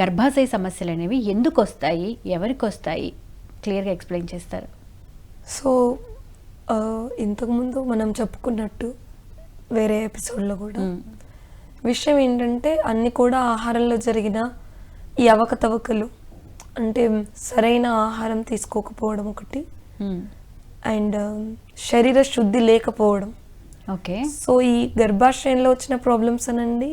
గర్భాశయ సమస్యలు అనేవి ఎందుకు వస్తాయి ఎవరికి వస్తాయి క్లియర్గా ఎక్స్ప్లెయిన్ చేస్తారు సో ఇంతకుముందు మనం చెప్పుకున్నట్టు వేరే ఎపిసోడ్లో కూడా. విషయం ఏంటంటే అన్ని కూడా ఆహారంలో జరిగిన ఈ అవకతవకలు అంటే సరైన ఆహారం తీసుకోకపోవడం ఒకటి. అండ్ శరీర శుద్ధి లేకపోవడం ఓకే సో ఈ గర్భాశయంలో వచ్చిన ప్రాబ్లమ్స్ అనండి.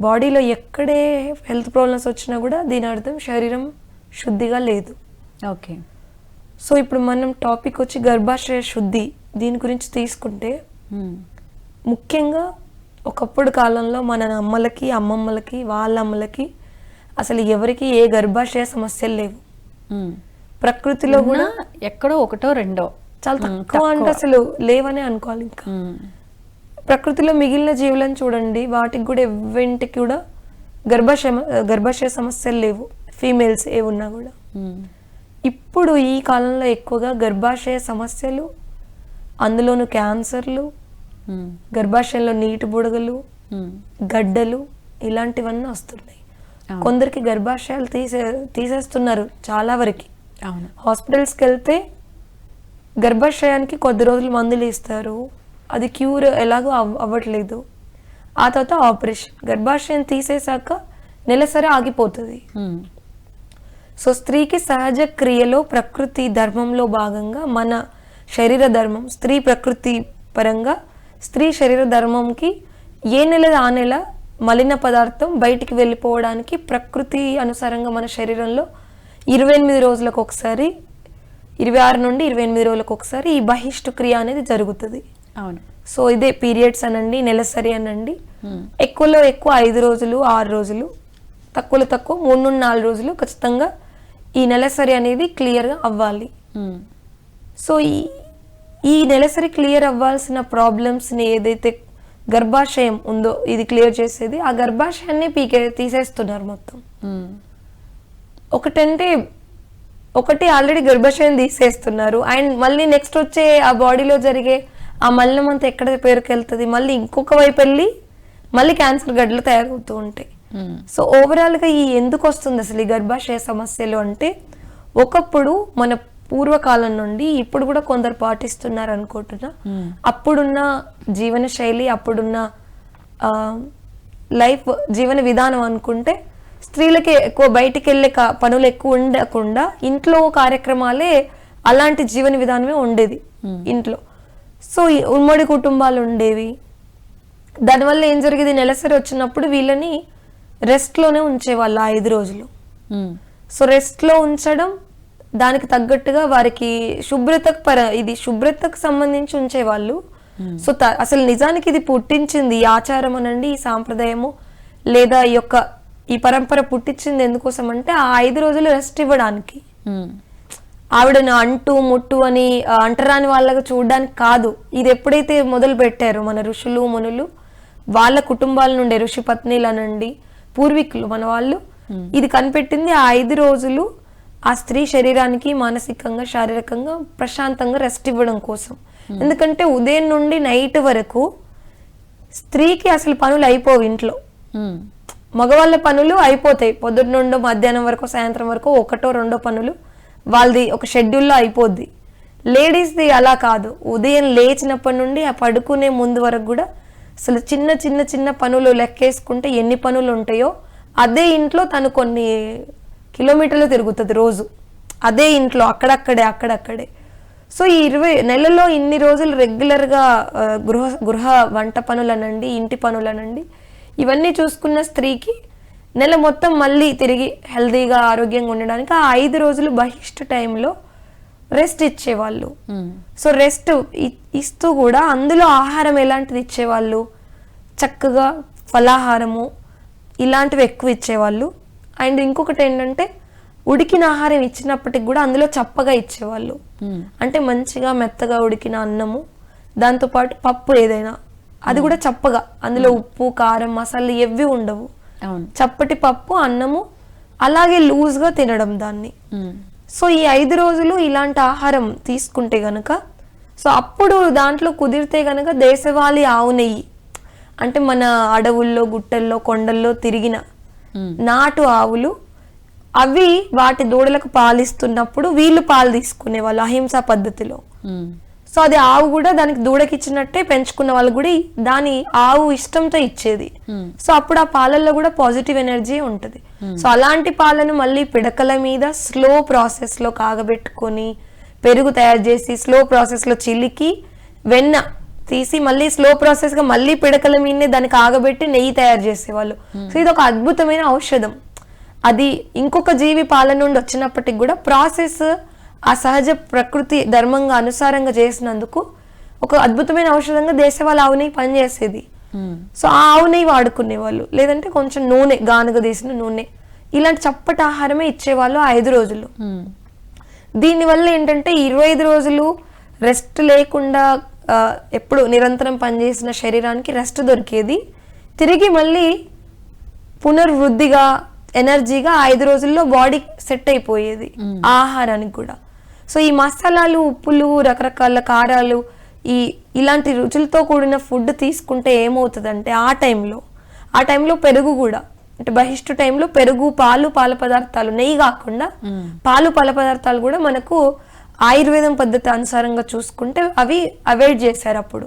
బాడీలో ఎక్కడే హెల్త్ ప్రాబ్లమ్స్ వచ్చినా కూడా దీని అర్థం శరీరం శుద్ధిగా లేదు. ఓకే. సో ఇప్పుడు మనం టాపిక్ వచ్చి గర్భాశయ శుద్ధి దీని గురించి తీసుకుంటే మ్మ్. ముఖ్యంగా ఒకప్పుడు కాలంలో మన అమ్మలకి అమ్మమ్మలకి వాళ్ళ అమ్మలకి అసలు ఎవరికి ఏ గర్భాశయ సమస్యలు లేవు. మ్మ్. ప్రకృతిలో కూడా ఎక్కడో ఒకటో రెండో. చాలా తక్కువ అంటే అసలు లేవనే అనుకోవాలి ఇంకా. ప్రకృతిలో మిగిలిన జీవులను చూడండి వాటికి కూడా ఎవరింటికి కూడా గర్భాశయ గర్భాశయ సమస్యలు లేవు ఫీమేల్స్ ఏ ఉన్నా కూడా మ్మ్. ఇప్పుడు ఈ కాలంలో ఎక్కువగా గర్భాశయ సమస్యలు అందులోను క్యాన్సర్లు మ్మ్. గర్భాశయంలో నీటి బుడగలు మ్మ్. గడ్డలు ఇలాంటివన్నీ వస్తున్నాయి. కొందరికి గర్భాశయాలు తీసే తీసేస్తున్నారు చాలా వరకు హాస్పిటల్స్కి వెళ్తే గర్భాశయానికి కొద్ది రోజులు మందులు ఇస్తారు అది క్యూర్ ఎలాగో అవ్- అవ్వట్లేదు. ఆ తర్వాత ఆపరేషన్. గర్భాశయం తీసేశాక నెలసరి ఆగిపోతుంది. సో స్త్రీకి సహజ క్రియలో ప్రకృతి ధర్మంలో భాగంగా మన శరీర ధర్మం స్త్రీ ప్రకృతి పరంగా స్త్రీ శరీర ధర్మంకి ఏ నెల ఆ నెల మలిన పదార్థం బయటికి వెళ్ళిపోవడానికి ప్రకృతి అనుసారంగా మన శరీరంలో ఇరవై ఎనిమిది రోజులకు ఒకసారి ఇరవై ఆరు నుండి ఇరవై ఎనిమిది రోజులకు ఒకసారి ఈ బహిష్టు క్రియ అనేది జరుగుతుంది. అవును సో ఇదే పీరియడ్స్ అనండి నెలసరి అనండి. ఎక్కువలో ఎక్కువ ఐదు రోజులు ఆరు రోజులు తక్కువలో తక్కువ మూడు నుండి నాలుగు రోజులు ఖచ్చితంగా ఈ నెలసరి అనేది క్లియర్గా అవ్వాలి. సో ఈ ఈ నెలసరి క్లియర్ అవ్వాల్సిన ప్రాబ్లమ్స్ని ఏదైతే గర్భాశయం ఉందో ఇది క్లియర్ చేసేది ఆ గర్భాశయాన్ని పీకే తీసేస్తున్నారు మొత్తం. ఒకటంటే ఒకటి ఆల్రెడీ గర్భాశయం తీసేస్తున్నారు అండ్ మళ్ళీ నెక్స్ట్ వచ్చే ఆ బాడీలో జరిగే ఆ మలినం అంతా ఎక్కడ పేరుకెళ్తుంది? మళ్ళీ ఇంకొక వైపు వెళ్ళి మళ్ళీ క్యాన్సర్ గడ్డలు తయారవుతూ ఉంటాయి. మ్మ్. సో ఓవరాల్గా ఈ ఎందుకు వస్తుంది అసలు ఈ గర్భాశయ సమస్యలు అంటే ఒకప్పుడు మన పూర్వకాలం నుండి ఇప్పుడు కూడా కొందరు పాటిస్తున్నారు అనుకుంటున్నా. మ్మ్. అప్పుడున్న జీవన శైలి అప్పుడున్న లైఫ్ జీవన విధానం అనుకుంటే స్త్రీలకి ఎక్కువ బయటికి వెళ్ళే పనులు ఎక్కువ ఉండకుండా ఇంట్లో కార్యక్రమాలే అలాంటి జీవన విధానమే ఉండేది ఇంట్లో. సో ఈ ఉమ్మడి కుటుంబాలు ఉండేవి. దానివల్ల ఏం జరిగేది? నెలసరి వచ్చినప్పుడు వీళ్ళని రెస్ట్లోనే ఉంచేవాళ్ళు ఆ ఐదు రోజులు. సో రెస్ట్లో ఉంచడం దానికి తగ్గట్టుగా వారికి శుభ్రతకు పర ఇది శుభ్రతకు సంబంధించి ఉంచేవాళ్ళు. సో అసలు నిజానికి ఇది పుట్టించింది ఈ ఆచారం అనండి ఈ సాంప్రదాయము లేదా ఈ యొక్క ఈ పరంపర పుట్టించింది ఎందుకోసం అంటే ఆ ఐదు రోజులు రెస్ట్ ఇవ్వడానికి. ఆవిడను అంటూ ముట్టు అని అంటరాని వాళ్ళగా చూడడానికి కాదు. ఇది ఎప్పుడైతే మొదలు పెట్టారో మన ఋషులు మునులు వాళ్ళ కుటుంబాల నుండి ఋషి పత్నిలు అనండి పూర్వీకులు మన వాళ్ళు ఇది కనిపెట్టింది ఆ ఐదు రోజులు ఆ స్త్రీ శరీరానికి మానసికంగా శారీరకంగా ప్రశాంతంగా రెస్ట్ ఇవ్వడం కోసం. ఎందుకంటే ఉదయం నుండి నైట్ వరకు స్త్రీకి అసలు పనులు అయిపోవు ఇంట్లో. మగవాళ్ళ పనులు అయిపోతాయి. పొద్దున్న నుండో మధ్యాహ్నం వరకు సాయంత్రం వరకు ఒకటో రెండో పనులు. వాళ్ళది ఒక షెడ్యూల్లో అయిపోద్ది. లేడీస్ది అలా కాదు. ఉదయం లేచినప్పటి నుండి ఆ పడుకునే ముందు వరకు కూడా అసలు చిన్న చిన్న చిన్న పనులు లెక్కేసుకుంటే ఎన్ని పనులు ఉంటాయో అదే ఇంట్లో తను కొన్ని కిలోమీటర్లు తిరుగుతుంది రోజు. అదే ఇంట్లో అక్కడక్కడే అక్కడక్కడే. సో ఈ ఇరవై నెలలో ఇన్ని రోజులు రెగ్యులర్గా గృహ గృహ వంట పనులనండి ఇంటి పనులనండి ఇవన్నీ చూసుకున్న స్త్రీకి నెల మొత్తం మళ్ళీ తిరిగి హెల్తీగా ఆరోగ్యంగా ఉండడానికి ఆ ఐదు రోజులు బహిష్ట టైంలో రెస్ట్ ఇచ్చేవాళ్ళు. సో రెస్ట్ ఇస్తూ కూడా అందులో ఆహారం ఎలాంటిది ఇచ్చేవాళ్ళు? చక్కగా ఫలాహారము ఇలాంటివి ఎక్కువ ఇచ్చేవాళ్ళు. అండ్ ఇంకొకటి ఏంటంటే ఉడికిన ఆహారం ఇచ్చినప్పటికి కూడా అందులో చప్పగా ఇచ్చేవాళ్ళు. అంటే మంచిగా మెత్తగా ఉడికిన అన్నము దాంతోపాటు పప్పు ఏదైనా అది కూడా చప్పగా. అందులో ఉప్పు కారం మసాలా ఎవ్వి ఉండవు. చప్పటి పప్పు అన్నము అలాగే లూజ్గా తినడం దాన్ని. సో ఈ ఐదు రోజులు ఇలాంటి ఆహారం తీసుకుంటే గనక సో అప్పుడు దాంట్లో కుదిరితే గనక దేశవాళీ ఆవు నెయ్యి. అంటే మన అడవుల్లో గుట్టల్లో కొండల్లో తిరిగిన. నాటు ఆవులు అవి వాటి దూడలకు పాలిస్తున్నప్పుడు వీళ్ళు పాలు తీసుకునేవాళ్ళు అహింసా పద్ధతిలో. సో అది ఆవు కూడా దానికి దూడకి ఇచ్చినట్టే పెంచుకున్న వాళ్ళు కూడా దాని ఆవు ఇష్టంతో ఇచ్చేది. Hmm. సో అప్పుడు ఆ పాలల్లో కూడా పాజిటివ్ ఎనర్జీ ఉంటుంది. సో అలాంటి పాలను మళ్ళీ పిడకల మీద స్లో ప్రాసెస్లో కాగబెట్టుకొని పెరుగు తయారు చేసి స్లో ప్రాసెస్లో చిలికి వెన్న తీసి మళ్ళీ స్లో ప్రాసెస్గా మళ్ళీ పిడకల మీదనే దానికి ఆగబెట్టి నెయ్యి తయారు చేసేవాళ్ళు. సో ఇది ఒక అద్భుతమైన ఔషధం. అది ఇంకొక జీవి పాల నుండి వచ్చినప్పటికి కూడా ప్రాసెస్ ఆ సహజ ప్రకృతి ధర్మంగా అనుసారంగా చేసినందుకు ఒక అద్భుతమైన ఔషధంగా దేశవాళ ఆవు నెయ్యి పనిచేసేది. సో ఆ ఆవు నెయ్యి వాడుకునేవాళ్ళు. లేదంటే కొంచెం నూనె గానుగ తీసిన నూనె. ఇలాంటి చప్పటి ఆహారమే ఇచ్చేవాళ్ళు ఆ ఐదు రోజులు. దీనివల్ల ఏంటంటే ఇరవై ఐదు రోజులు రెస్ట్ లేకుండా ఎప్పుడు నిరంతరం పనిచేసిన శరీరానికి రెస్ట్ దొరికేది. తిరిగి మళ్ళీ పునర్వృద్ధిగా ఎనర్జీగా ఐదు రోజుల్లో బాడీ సెట్ అయిపోయేది. ఆహారానికి కూడా. సో ఈ మసాలాలు ఉప్పులు రకరకాల కారాలు ఈ ఇలాంటి రుచులతో కూడిన ఫుడ్ తీసుకుంటే ఏమవుతుందంటే ఆ టైంలో ఆ టైంలో పెరుగు కూడా అంటే బహిష్టు టైంలో పెరుగు పాలు పాల పదార్థాలు నెయ్యి కాకుండా పాలు పాల పదార్థాలు కూడా మనకు ఆయుర్వేదం పద్ధతి అనుసారంగా చూసుకుంటే అవి అవాయిడ్ చేశారు అప్పుడు.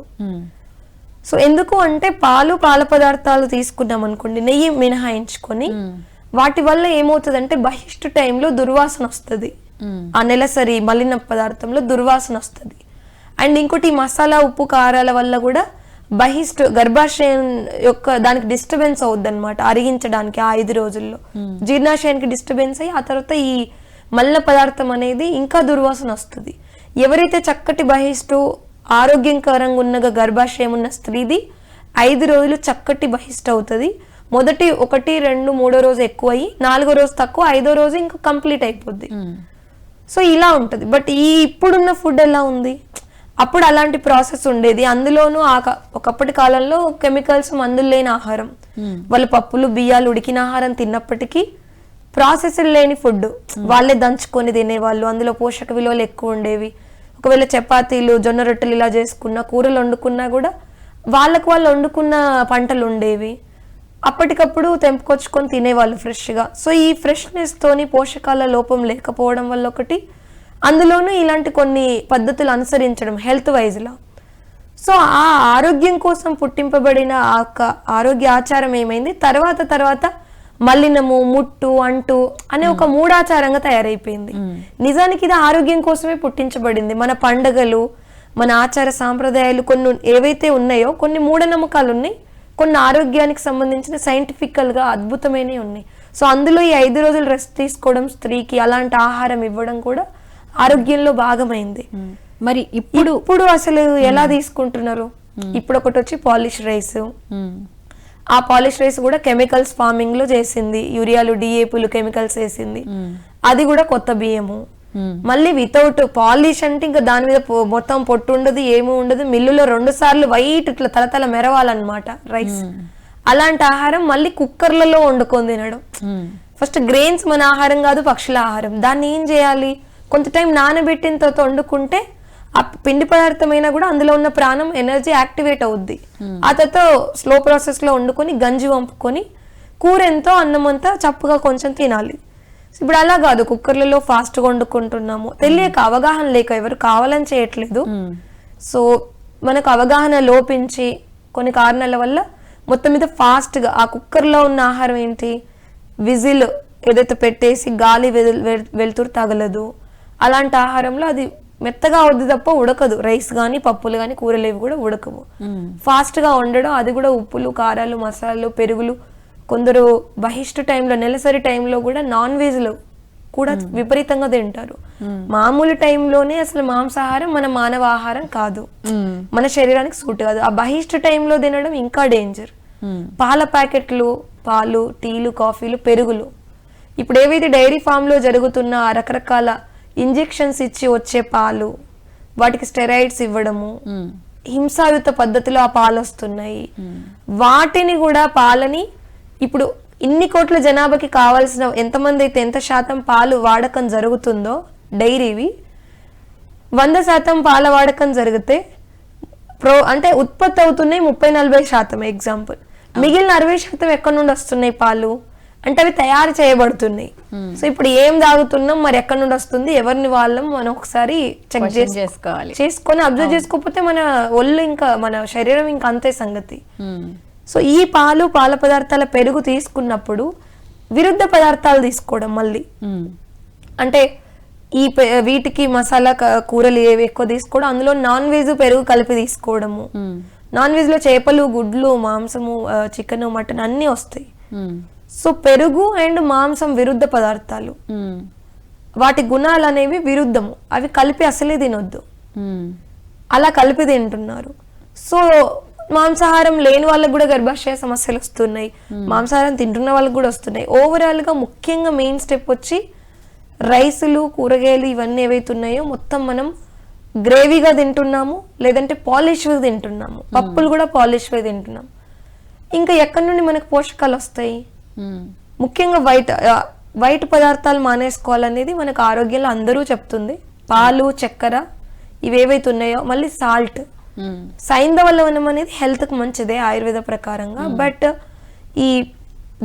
సో ఎందుకు అంటే పాలు పాల పదార్థాలు తీసుకున్నాం అనుకోండి నెయ్యి మినహాయించుకొని వాటి వల్ల ఏమవుతుందంటే బహిష్టు టైంలో దుర్వాసన వస్తుంది. ఆ నెలసరి మలిన పదార్థంలో దుర్వాసన వస్తుంది. అండ్ ఇంకోటి మసాలా ఉప్పు కారాల వల్ల కూడా బహిష్టు గర్భాశయం యొక్క దానికి డిస్టర్బెన్స్ అవుద్ది అనమాట అరిగించడానికి ఆ ఐదు రోజుల్లో. జీర్ణాశయానికి డిస్టర్బెన్స్ అయ్యి ఆ తర్వాత ఈ మలిన పదార్థం అనేది ఇంకా దుర్వాసన వస్తుంది. ఎవరైతే చక్కటి బహిష్టు ఆరోగ్యకరంగా ఉన్నగా గర్భాశయం ఉన్న స్త్రీది ఐదు రోజులు చక్కటి బహిష్ట అవుతుంది. మొదటి ఒకటి రెండు మూడో రోజు ఎక్కువ అయ్యి నాలుగో రోజు తక్కువ ఐదో రోజు ఇంకా కంప్లీట్ అయిపోద్ది. సో ఇలా ఉంటుంది. బట్ ఈ ఇప్పుడున్న ఫుడ్ ఎలా ఉంది? అప్పుడు అలాంటి ప్రాసెస్ ఉండేది. అందులోనూ ఆ ఒకప్పటి కాలంలో కెమికల్స్ మందులు లేని ఆహారం. వాళ్ళు పప్పులు బియ్యాలు ఉడికిన ఆహారం తిన్నప్పటికీ ప్రాసెస్ లేని ఫుడ్ వాళ్ళే దంచుకొని తినేవాళ్ళు. అందులో పోషక విలువలు ఎక్కువ ఉండేవి. ఒకవేళ చపాతీలు జొన్న రొట్టెలు ఇలా చేసుకున్నా కూరలు వండుకున్నా కూడా వాళ్ళకు వాళ్ళు వండుకున్న పంటలు ఉండేవి. అప్పటికప్పుడు తెంపుకొచ్చుకొని తినేవాళ్ళు ఫ్రెష్గా. సో ఈ ఫ్రెష్నెస్ తోని పోషకాల లోపం లేకపోవడం వల్ల ఒకటి. అందులోనూ ఇలాంటి కొన్ని పద్ధతులు అనుసరించడం హెల్త్ వైజ్లా. సో ఆ ఆరోగ్యం కోసం పుట్టింపబడిన ఆ ఆరోగ్య ఆచారం ఏమైంది? తర్వాత తర్వాత మల్లినము ముట్టు అంటు అనే ఒక మూడాచారంగా తయారైపోయింది. నిజానికి ఇది ఆరోగ్యం కోసమే పుట్టించబడింది. మన పండగలు మన ఆచార సాంప్రదాయాలు కొన్ని ఏవైతే ఉన్నాయో కొన్ని మూఢనమ్మకాలు ఉన్నాయి కొన్ని ఆరోగ్యానికి సంబంధించిన scientifical గా అద్భుతమైనవి ఉన్నాయి. సో అందులో ఈ ఐదు రోజులు రెస్ట్ తీసుకోవడం స్త్రీకి అలాంటి ఆహారం ఇవ్వడం కూడా ఆరోగ్యంలో భాగమైంది. మరి ఇప్పుడు ఇప్పుడు అసలు ఎలా తీసుకుంటున్నారు? ఇప్పుడు ఒకటి వచ్చి పాలిష్ రైస్. ఆ పాలిష్ రైస్ కూడా కెమికల్స్ ఫార్మింగ్లో చేసింది. యూరియాలు డిఏపులు కెమికల్స్ వేసింది. అది కూడా కొత్త బియ్యము. మళ్ళీ వితౌట్ పాలిష్ అంటే ఇంకా దాని మీద మొత్తం పొట్టు ఉండదు ఏమీ ఉండదు. మిల్లులో రెండు సార్లు వైట్ ఇట్లా తలతల మెరవాలన్నమాట రైస్ అలాంటి ఆహారం మళ్ళీ కుక్కర్లలో వండుకొని తినడం. ఫస్ట్ గ్రెయిన్స్ మన ఆహారం కాదు పక్షుల ఆహారం. దాన్ని ఏం చేయాలి? కొంత టైం నానబెట్టిన తర్వాత వండుకుంటే ఆ పిండి పదార్థమైనా కూడా అందులో ఉన్న ప్రాణం ఎనర్జీ యాక్టివేట్ అవుద్ది. ఆ తర్వాత స్లో ప్రాసెస్లో వండుకొని గంజి వంపుకొని కూర ఎంతో అన్నం అంతా చప్పుగా కొంచెం తినాలి. ఇప్పుడు అలా కాదు కుక్కర్లలో ఫాస్ట్గా వండుకుంటున్నాము. తెలియక అవగాహన లేక ఎవరు కావాలని చేయట్లేదు. సో మనకు అవగాహన లోపించి కొన్ని కారణాల వల్ల మొత్తం మీద ఫాస్ట్గా ఆ కుక్కర్లో ఉన్న ఆహారం ఏంటి? విజిల్ ఏదైతే పెట్టేసి గాలి వెలు- వెల్- వెలుతురు తగలదు. అలాంటి ఆహారంలో అది మెత్తగా అవుద్ది తప్ప ఉడకదు. రైస్ కానీ పప్పులు కానీ కూరలు ఇవి కూడా ఉడకవు. ఫాస్ట్గా వండడం అది కూడా ఉప్పులు కారాలు మసాలాలు పెరుగులు కొందరు బహిష్టు టైంలో నెలసరి టైంలో కూడా నాన్ వెజ్లు కూడా విపరీతంగా తింటారు. మామూలు టైంలోనే అసలు మాంసాహారం మన మానవ ఆహారం కాదు. మన శరీరానికి సూట్ కాదు. ఆ బహిష్టు టైంలో తినడం ఇంకా డేంజర్ పాల ప్యాకెట్లు పాలు టీలు కాఫీలు పెరుగులు. ఇప్పుడు ఏవైతే డైరీ ఫామ్లో జరుగుతున్న రకరకాల ఇంజెక్షన్స్ ఇచ్చి వచ్చే పాలు వాటికి స్టెరాయిడ్స్ ఇవ్వడము హింసాయుత పద్ధతిలో ఆ పాలు వస్తున్నాయి. వాటిని కూడా పాలని ఇప్పుడు ఇన్ని కోట్ల జనాభాకి కావాల్సిన ఎంతమంది అయితే ఎంత శాతం పాలు వాడకం జరుగుతుందో డైరీవి వంద శాతం పాల వాడకం జరిగితే ప్రో అంటే ఉత్పత్తి అవుతున్నాయి ముప్పై నలభై శాతం ఎగ్జాంపుల్ మిగిలిన అరవై శాతం ఎక్కడి నుండి వస్తున్నాయి పాలు? అంటే అవి తయారు చేయబడుతున్నాయి. సో ఇప్పుడు ఏం తాగుతున్నాం? మరి ఎక్కడి నుండి వస్తుంది? ఎవరిని వాళ్ళం? మనం ఒకసారి చెక్ చేసుకోవాలి. చేసుకొని అబ్జర్వ్ చేసుకోకపోతే మన ఒళ్ళు ఇంకా మన శరీరం ఇంకా అంతే సంగతి. సో ఈ పాలు పాల పదార్థాల పెరుగు తీసుకున్నప్పుడు విరుద్ధ పదార్థాలు తీసుకోవడం మళ్ళీ. అంటే ఈ వీటికి మసాలా కూరలు ఏవి ఎక్కువ తీసుకోవడం అందులో నాన్ వెజ్ పెరుగు కలిపి తీసుకోవడము. నాన్ వెజ్లో చేపలు గుడ్లు మాంసము చికెన్ మటన్ అన్నీ వస్తాయి. సో పెరుగు అండ్ మాంసం విరుద్ధ పదార్థాలు. వాటి గుణాలు అనేవి విరుద్ధము. అవి కలిపి అసలే తినొద్దు. అలా కలిపి తింటున్నారు. సో మాంసాహారం లేని వాళ్ళకి కూడా గర్భాశయ సమస్యలు వస్తున్నాయి. మాంసాహారం తింటున్న వాళ్ళకి కూడా వస్తున్నాయి. ఓవరాల్గా ముఖ్యంగా మెయిన్ స్టెప్ వచ్చి రైసులు కూరగాయలు ఇవన్నీ ఏవైతే ఉన్నాయో మొత్తం మనం గ్రేవీగా తింటున్నాము లేదంటే పాలిష్ తింటున్నాము. పప్పులు కూడా పాలిష్ తింటున్నాం ఇంకా ఎక్కడి నుండి మనకు పోషకాలు వస్తాయి? ఉమ్, ముఖ్యంగా వైట్ వైట్ పదార్థాలు మానేసుకోవాలనేది మనకు ఆరోగ్యంలో అందరూ చెప్తుంది. పాలు చక్కెర ఇవేవైతే ఉన్నాయో మళ్ళీ సాల్ట్ సైంధవ లవణం అనేది హెల్త్కి మంచిదే ఆయుర్వేద ప్రకారంగా. బట్ ఈ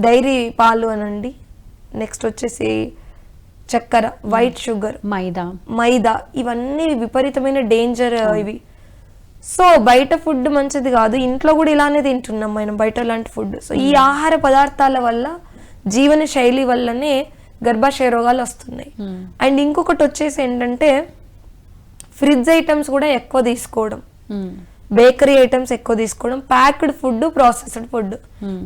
డైరీ పాలు అనండి నెక్స్ట్ వచ్చేసి చక్కెర వైట్ షుగర్ మైదా. మైదా ఇవన్నీ విపరీతమైన డేంజర్ ఇవి. సో బయట ఫుడ్ మంచిది కాదు. ఇంట్లో కూడా ఇలానే తింటున్నాం మనం బయట లాంటి ఫుడ్ సో ఈ ఆహార పదార్థాల వల్ల జీవన శైలి వల్లనే గర్భాశయ రోగాలు వస్తున్నాయి. అండ్ ఇంకొకటి వచ్చేసి ఏంటంటే ఫ్రిడ్జ్ ఐటమ్స్ కూడా ఎక్కువ తీసుకోవడం. బేకరీ ఐటమ్స్ ఎక్కువ తీసుకోవడం packed food processed food.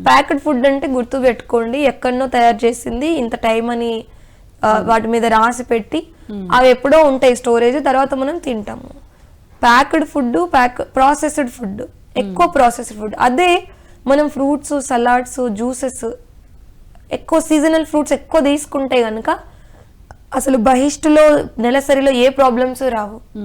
Packed food అంటే గుర్తు పెట్టుకోండి ఎక్కడనో తయారు చేసింది ఇంత టైం అని వాటి మీద రాసి పెట్టి అవి ఎప్పుడో ఉంటాయి స్టోరేజ్ తర్వాత మనం తింటాము. Packed food pack processed food ఎక్కువ ప్రాసెస్డ్ ఫుడ్. అదే మనం ఫ్రూట్స్ సలాడ్స్ జ్యూసెస్ ఎక్కువ సీజనల్ ఫ్రూట్స్ ఎక్కువ తీసుకుంటే కనుక అసలు బహిష్టులో నెలసరిలో ఏ ప్రాబ్లమ్స్ రావు.